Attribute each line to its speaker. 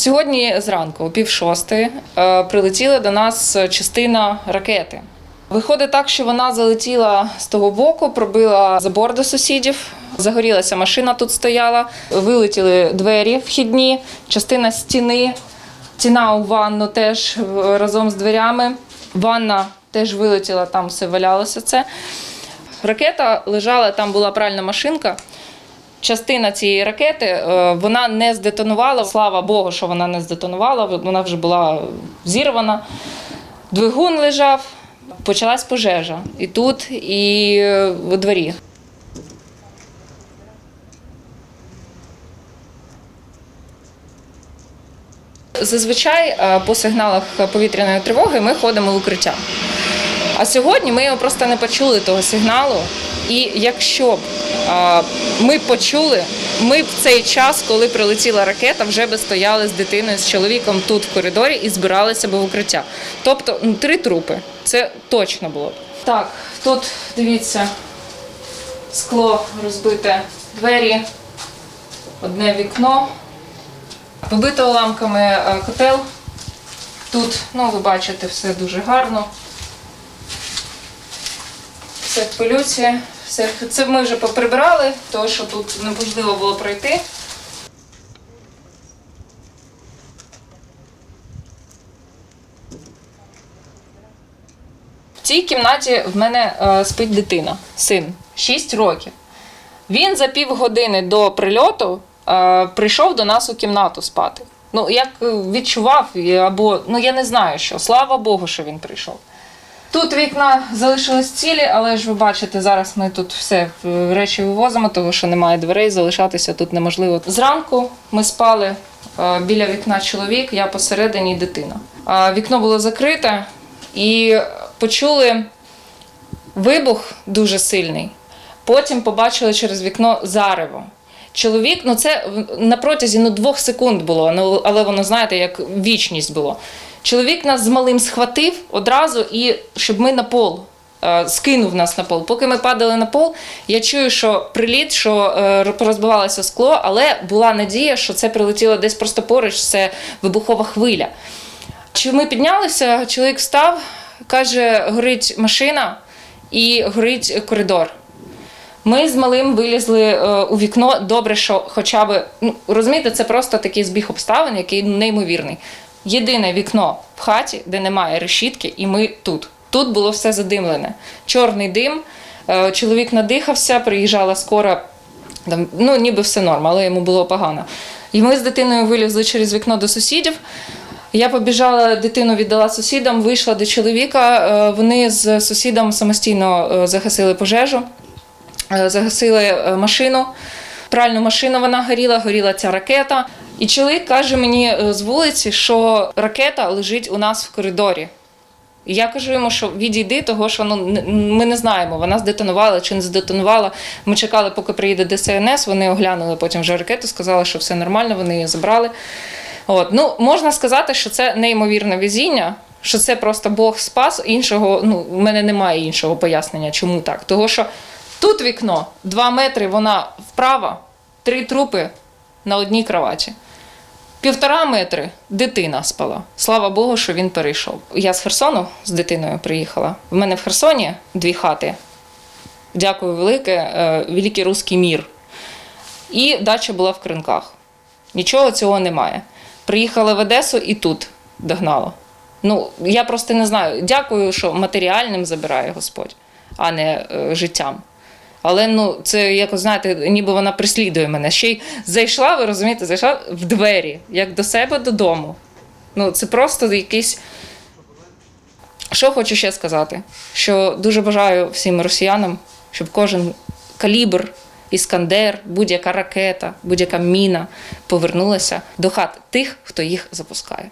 Speaker 1: Сьогодні зранку, о пів шостої, е, прилетіла до нас частина ракети. Виходить так, що вона залетіла з того боку, пробила забор до сусідів. Загорілася машина тут стояла, вилетіли двері вхідні, частина стіни, стіна у ванну теж е, разом з дверями. Ванна теж вилетіла, там все валялося це. Ракета лежала, там була пральна машинка. Частина цієї ракети е, вона не здетонувала. Слава Богу, що вона не здетонувала. Вона вже була зірвана. Двигун лежав, почалась пожежа і тут, і е, у дворі. Зазвичай е, по сигналах повітряної тривоги ми ходимо в укриття. А сьогодні ми його просто не почули того сигналу. І якщо б ми почули, ми б в цей час, коли прилетіла ракета, вже би стояли з дитиною, з чоловіком тут в коридорі і збиралися б в укриття. Тобто ну, три трупи. Це точно було б. Так, тут дивіться, скло розбите, двері, одне вікно, побито уламками е, котел. Тут, ну ви бачите, все дуже гарно все в пилюці. Все. Це ми вже поприбирали, тому що тут неможливо було пройти. В цій кімнаті в мене е, спить дитина, син, 6 років. Він за півгодини до прильоту е, прийшов до нас у кімнату спати. Ну, як е, відчував, або ну я не знаю що. Слава Богу, що він прийшов. Тут вікна залишились цілі, але ж ви бачите, зараз ми тут все е, речі вивозимо, тому що немає дверей, залишатися тут неможливо. Зранку ми спали е, біля вікна чоловік, я посередині дитина. Вікно було закрите і почули вибух дуже сильний. Потім побачили через вікно зарево. Чоловік, ну це на протязі ну, двох секунд було, ну, але воно, знаєте, як вічність було. Чоловік нас з малим схватив одразу і щоб ми на пол. е, Скинув нас на пол. Поки ми падали на пол, я чую, що приліт, що е, розбивалося скло, але була надія, що це прилетіло десь просто поруч, це вибухова хвиля. Чи ми піднялися? Чоловік встав, каже: горить машина і горить коридор. Ми з малим вилізли е, у вікно. Добре, що хоча б ну розумієте, це просто такий збіг обставин, який неймовірний. Єдине вікно в хаті, де немає решітки, і ми тут. Тут було все задимлене. Чорний дим. е, Чоловік надихався, приїжджала скора, там, ну ніби все норм, але йому було погано. І ми з дитиною вилізли через вікно до сусідів. Я побіжала, дитину віддала сусідам, вийшла до чоловіка. е, Вони з сусідом самостійно загасили пожежу. Е, загасили е, машину. Пральну машину вона горіла, горіла ця ракета. І чоловік каже мені е, з вулиці, що ракета лежить у нас в коридорі. І я кажу йому, що відійди, того що ну ми не знаємо, вона здетонувала чи не здетонувала. Ми чекали, поки приїде ДСНС. Вони оглянули потім вже ракету, сказали, що все нормально, вони її забрали. От ну можна сказати, що це неймовірне везіння, що це просто Бог спас. Іншого, ну в мене немає іншого пояснення, чому так. Того що тут вікно, два метри, вона вправо, три трупи на одній кроваті. Півтора метри дитина спала. Слава Богу, що він перейшов. Я з Херсону з дитиною приїхала. В мене в Херсоні дві хати. Дякую велике, е, великий руський мір. І дача була в кринках. Нічого цього немає. Приїхала в Одесу і тут догнало. Ну, я просто не знаю. Дякую, що матеріальним забирає Господь, а не е, життям. Але ну, це якось, знаєте, ніби вона прислідує мене. Ще й зайшла, ви розумієте, зайшла в двері, як до себе додому. Ну, це просто якийсь. Що хочу ще сказати? Що дуже бажаю всім росіянам, щоб кожен калібр, іскандер, будь-яка ракета, будь-яка міна повернулася до хат тих, хто їх запускає.